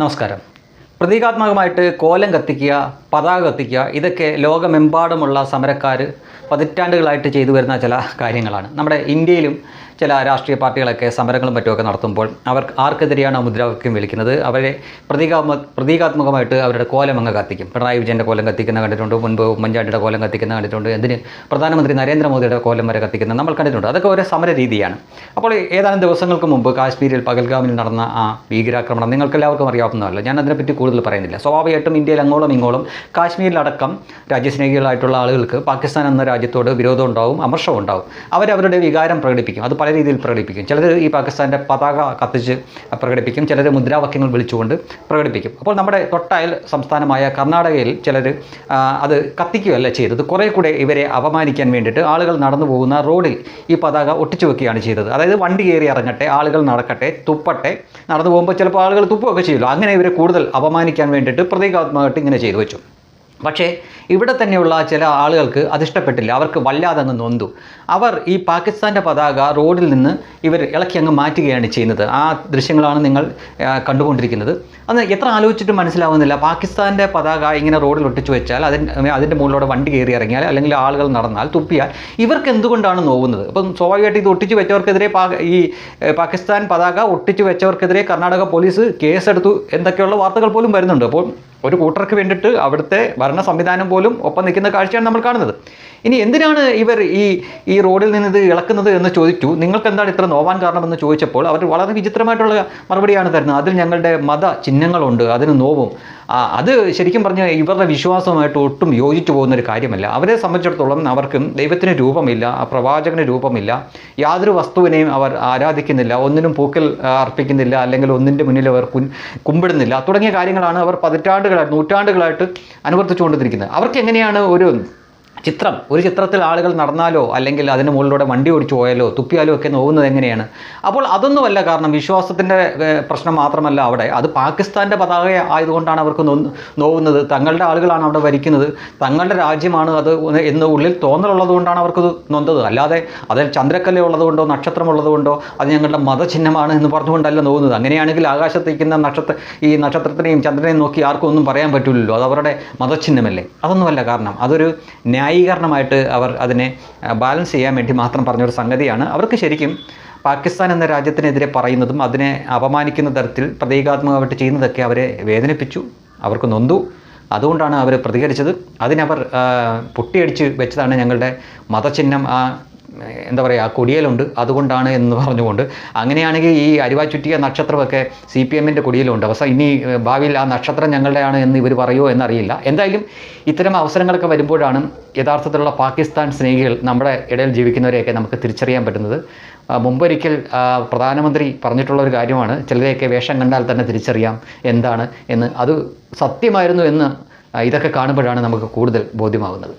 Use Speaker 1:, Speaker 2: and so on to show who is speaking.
Speaker 1: നമസ്കാരം. പ്രതീകാത്മകമായിട്ട് കോലം കത്തിക്കുക പതാക കത്തിക്കുക ഇതൊക്കെ ലോകമെമ്പാടുമുള്ള സമരക്കാർ പതിറ്റാണ്ടുകളായിട്ട് ചെയ്തു വരുന്ന ചില കാര്യങ്ങളാണ്. നമ്മുടെ ഇന്ത്യയിലും ചില രാഷ്ട്രീയ പാർട്ടികളൊക്കെ സമരങ്ങളും മറ്റുമൊക്കെ നടത്തുമ്പോൾ അവർ ആർക്കെതിരെയാണ് മുദ്രാവാക്യം വിളിക്കുന്നത്? അവരെ പ്രതീകാത്മ പ്രതീകാത്മകമായിട്ട് അവരുടെ കോലം അങ്ങ് കത്തിക്കും. പിണറായി വിജയന്റെ കോലം കത്തിക്കുന്ന കണ്ടിട്ടുണ്ട് മുൻപ് ഉമ്മൻചാണ്ടിയുടെ കോലം കത്തിക്കുന്ന കണ്ടിട്ടുണ്ട് എന്തിന് പ്രധാനമന്ത്രി നരേന്ദ്രമോദിയുടെ കോലം വരെ കത്തിക്കുന്ന നമ്മൾ കണ്ടിട്ടുണ്ട്. അതൊക്കെ ഒരു സമര രീതിയാണ്. അപ്പോൾ ഏതാനും ദിവസങ്ങൾക്ക് മുമ്പ് കാശ്മീരിൽ പകൽഗാമിൽ നടന്ന ആ ഭീകരാക്രമണം നിങ്ങൾക്കെല്ലാവർക്കും അറിയാവുന്നതല്ല. ഞാൻ അതിനെപ്പറ്റി കൂടുതൽ പറയുന്നില്ല. സ്വാഭാവികമായിട്ടും ഇന്ത്യയിൽ അങ്ങോളം ഇങ്ങോളം കാശ്മീരിലടക്കം രാജ്യസ്നേഹികളായിട്ടുള്ള ആളുകൾക്ക് പാകിസ്ഥാൻ എന്ന രാജ്യത്തോട് വിരോധം ഉണ്ടാവും അമർഷം ഉണ്ടാവും. അവരവരുടെ വികാരം പ്രകടിപ്പിക്കും. അത് പല രീതിയിൽ പ്രകടിപ്പിക്കും. ചിലർ ഈ പാകിസ്ഥാന്റെ പതാക കത്തിച്ച് പ്രകടിപ്പിക്കും. ചിലർ മുദ്രാവാക്യങ്ങൾ വിളിച്ചുകൊണ്ട് പ്രകടിപ്പിക്കും. അപ്പോൾ നമ്മുടെ തൊട്ടയൽ സംസ്ഥാനമായ കർണാടകയിൽ ചിലർ അത് കത്തിക്കുകയല്ല ചെയ്തത്. കുറേ കൂടെ ഇവരെ അപമാനിക്കാൻ വേണ്ടിയിട്ട് ആളുകൾ നടന്നു പോകുന്ന റോഡിൽ ഈ പതാക ഒട്ടിച്ചു വെക്കുകയാണ് ചെയ്തത്. അതായത് വണ്ടി കയറി ഇറങ്ങട്ടെ ആളുകൾ നടക്കട്ടെ തുപ്പട്ടെ നടന്നു പോകുമ്പോൾ ചിലപ്പോൾ ആളുകൾ തുപ്പുകയൊക്കെ ചെയ്യുമല്ലോ. അങ്ങനെ ഇവരെ കൂടുതൽ അപമാനിക്കാൻ വേണ്ടിയിട്ട് പ്രതീകാത്മകമായിട്ട് ഇങ്ങനെ ചെയ്തു വെച്ചു. പക്ഷേ ഇവിടെ തന്നെയുള്ള ചില ആളുകൾക്ക് അതിഷ്ടപ്പെട്ടില്ല അവർക്ക് വല്ലാതെ അങ്ങ് നൊന്തു. അവർ ഈ പാകിസ്ഥാന്റെ പതാക റോഡിൽ നിന്ന് ഇവർ ഇളക്കി അങ്ങ് മാറ്റുകയാണ് ചെയ്യുന്നത്. ആ ദൃശ്യങ്ങളാണ് നിങ്ങൾ കണ്ടുകൊണ്ടിരിക്കുന്നത്. അന്ന് എത്ര ആലോചിച്ചിട്ടും മനസ്സിലാവുന്നില്ല. പാകിസ്ഥാന്റെ പതാക ഇങ്ങനെ റോഡിൽ ഒട്ടിച്ചു വെച്ചാൽ അതിന് അതിന്റെ മുകളിലൂടെ വണ്ടി കയറി ഇറങ്ങിയാൽ അല്ലെങ്കിൽ ആളുകൾ നടന്നാൽ തുപ്പിയാൽ ഇവർക്ക് എന്തുകൊണ്ടാണ് നോവുന്നത്? അപ്പം സ്വാഭാവികമായിട്ട് ഇത് ഒട്ടിച്ചു വെച്ചവർക്കെതിരെ ഈ പാകിസ്ഥാൻ പതാക ഒട്ടിച്ചു വെച്ചവർക്കെതിരെ കർണാടക പോലീസ് കേസെടുത്തു എന്തൊക്കെയുള്ള വാർത്തകൾ പോലും വരുന്നുണ്ട്. അപ്പോൾ ഒരു കൂട്ടർക്ക് വേണ്ടിയിട്ട് അവിടുത്തെ ഭരണ സംവിധാനം പോലും ഒപ്പം നിൽക്കുന്ന കാഴ്ചയാണ് നമ്മൾ കാണുന്നത്. ഇനി എന്തിനാണ് ഇവർ ഈ ഈ റോഡിൽ നിന്ന് ഇത് ഇളക്കുന്നത് എന്ന് ചോദിച്ചു. നിങ്ങൾക്ക് എന്താണ് ഇത്ര നോവാൻ കാരണമെന്ന് ചോദിച്ചപ്പോൾ അവർ വളരെ വിചിത്രമായിട്ടുള്ള മറുപടിയാണ് തരുന്നത്. അതിൽ ഞങ്ങളുടെ മത ചിഹ്നങ്ങളുണ്ട് അതിന് നോവും. അത് ശരിക്കും പറഞ്ഞാൽ ഇവരുടെ വിശ്വാസവുമായിട്ട് ഒട്ടും യോജിച്ചു പോകുന്ന ഒരു കാര്യമല്ല. അവരെ സംബന്ധിച്ചിടത്തോളം അവർക്കും ദൈവത്തിന് രൂപമില്ല ആ പ്രവാചകന് രൂപമില്ല. യാതൊരു വസ്തുവിനെയും അവർ ആരാധിക്കുന്നില്ല ഒന്നിനും പൂക്കൽ അർപ്പിക്കുന്നില്ല അല്ലെങ്കിൽ ഒന്നിന്റെ മുന്നിൽ അവർ കുൻ കുമ്പിടുന്നില്ല. തുടങ്ങിയ കാര്യങ്ങളാണ് അവർ പതിറ്റാണ്ടുകളായിട്ട് നൂറ്റാണ്ടുകളായിട്ട് അനുവർത്തിച്ചുകൊണ്ടിരിക്കുന്നത്. അവർക്ക് എങ്ങനെയാണ് ഒരു ചിത്രം. ഒരു ചിത്രത്തിൽ ആളുകൾ നടന്നാലോ അല്ലെങ്കിൽ അതിന് മുകളിലൂടെ വണ്ടി ഓടിച്ചു പോയാലോ തുപ്പിയാലോ ഒക്കെ നോവുന്നത് എങ്ങനെയാണ്? അപ്പോൾ അതൊന്നുമല്ല കാരണം വിശ്വാസത്തിന്റെ പ്രശ്നം മാത്രമല്ല അവിടെ. അത് പാകിസ്ഥാന്റെ പതാക ആയതുകൊണ്ടാണ് അവർക്ക് നോവുന്നത്. തങ്ങളുടെ ആളുകളാണ് അവിടെ ഭരിക്കുന്നത്. തങ്ങളുടെ രാജ്യമാണ് അത് എന്ന് ഉള്ളിൽ തോന്നലുള്ളത് കൊണ്ടാണ് അവർക്ക് നൊന്തത്. അല്ലാതെ അതിൽ ചന്ദ്രക്കല ഉള്ളതുകൊണ്ടോ നക്ഷത്രം ഉള്ളതുകൊണ്ടോ അത് ഞങ്ങളുടെ മതചിഹ്നമാണ് എന്ന് പറഞ്ഞുകൊണ്ടല്ല നോവുന്നത്. അങ്ങനെയാണെങ്കിൽ ആകാശത്തേക്കുന്ന നക്ഷത്ര ഈ നക്ഷത്രത്തിനെയും ചന്ദ്രനെയും നോക്കി ആർക്കും ഒന്നും പറയാൻ പറ്റില്ലല്ലോ അത് അവരുടെ മതചിഹ്നമല്ലേ? അതൊന്നുമല്ല കാരണം. അതൊരു ന്യായീകരണമായിട്ട് അവർ അതിനെ ബാലൻസ് ചെയ്യാൻ വേണ്ടി മാത്രം പറഞ്ഞൊരു സംഗതിയാണ്. അവർക്ക് ശരിക്കും പാകിസ്ഥാൻ എന്ന രാജ്യത്തിനെതിരെ പറയുന്നതും അതിനെ അപമാനിക്കുന്ന തരത്തിൽ പ്രതീകാത്മകമായിട്ട് ചെയ്യുന്നതൊക്കെ അവരെ വേദനിപ്പിച്ചു അവർക്ക് നൊന്തു. അതുകൊണ്ടാണ് അവർ പ്രതികരിച്ചത്. അതിനവർ പൊട്ടിയടിച്ച് വെച്ചതാണ് ഞങ്ങളുടെ മതചിഹ്നം. ആ എന്താ പറയുക കൊടിയലുണ്ട്. അതുകൊണ്ടാണ് എന്ന് പറഞ്ഞുകൊണ്ട് അങ്ങനെയാണെങ്കിൽ ഈ അരിവാ ചുറ്റിയ നക്ഷത്രമൊക്കെ സി പി എമ്മിന്റെ കൊടിയിലുണ്ട്. അവസാനം ഇനി ഭാവിയിൽ ആ നക്ഷത്രം ഞങ്ങളുടെയാണ് എന്ന് ഇവർ പറയുമോ എന്നറിയില്ല. എന്തായാലും ഇത്തരം അവസരങ്ങളൊക്കെ വരുമ്പോഴാണ് യഥാർത്ഥത്തിലുള്ള പാകിസ്ഥാൻ സ്നേഹികൾ നമ്മുടെ ഇടയിൽ ജീവിക്കുന്നവരെയൊക്കെ നമുക്ക് തിരിച്ചറിയാൻ പറ്റുന്നത്. മുമ്പൊരിക്കൽ പ്രധാനമന്ത്രി പറഞ്ഞിട്ടുള്ള ഒരു കാര്യമാണ് ചിലരെയൊക്കെ വേഷം കണ്ടാൽ തന്നെ തിരിച്ചറിയാം എന്താണ് എന്ന്. അത് സത്യമായിരുന്നു എന്ന് ഇതൊക്കെ കാണുമ്പോഴാണ് നമുക്ക് കൂടുതൽ ബോധ്യമാകുന്നത്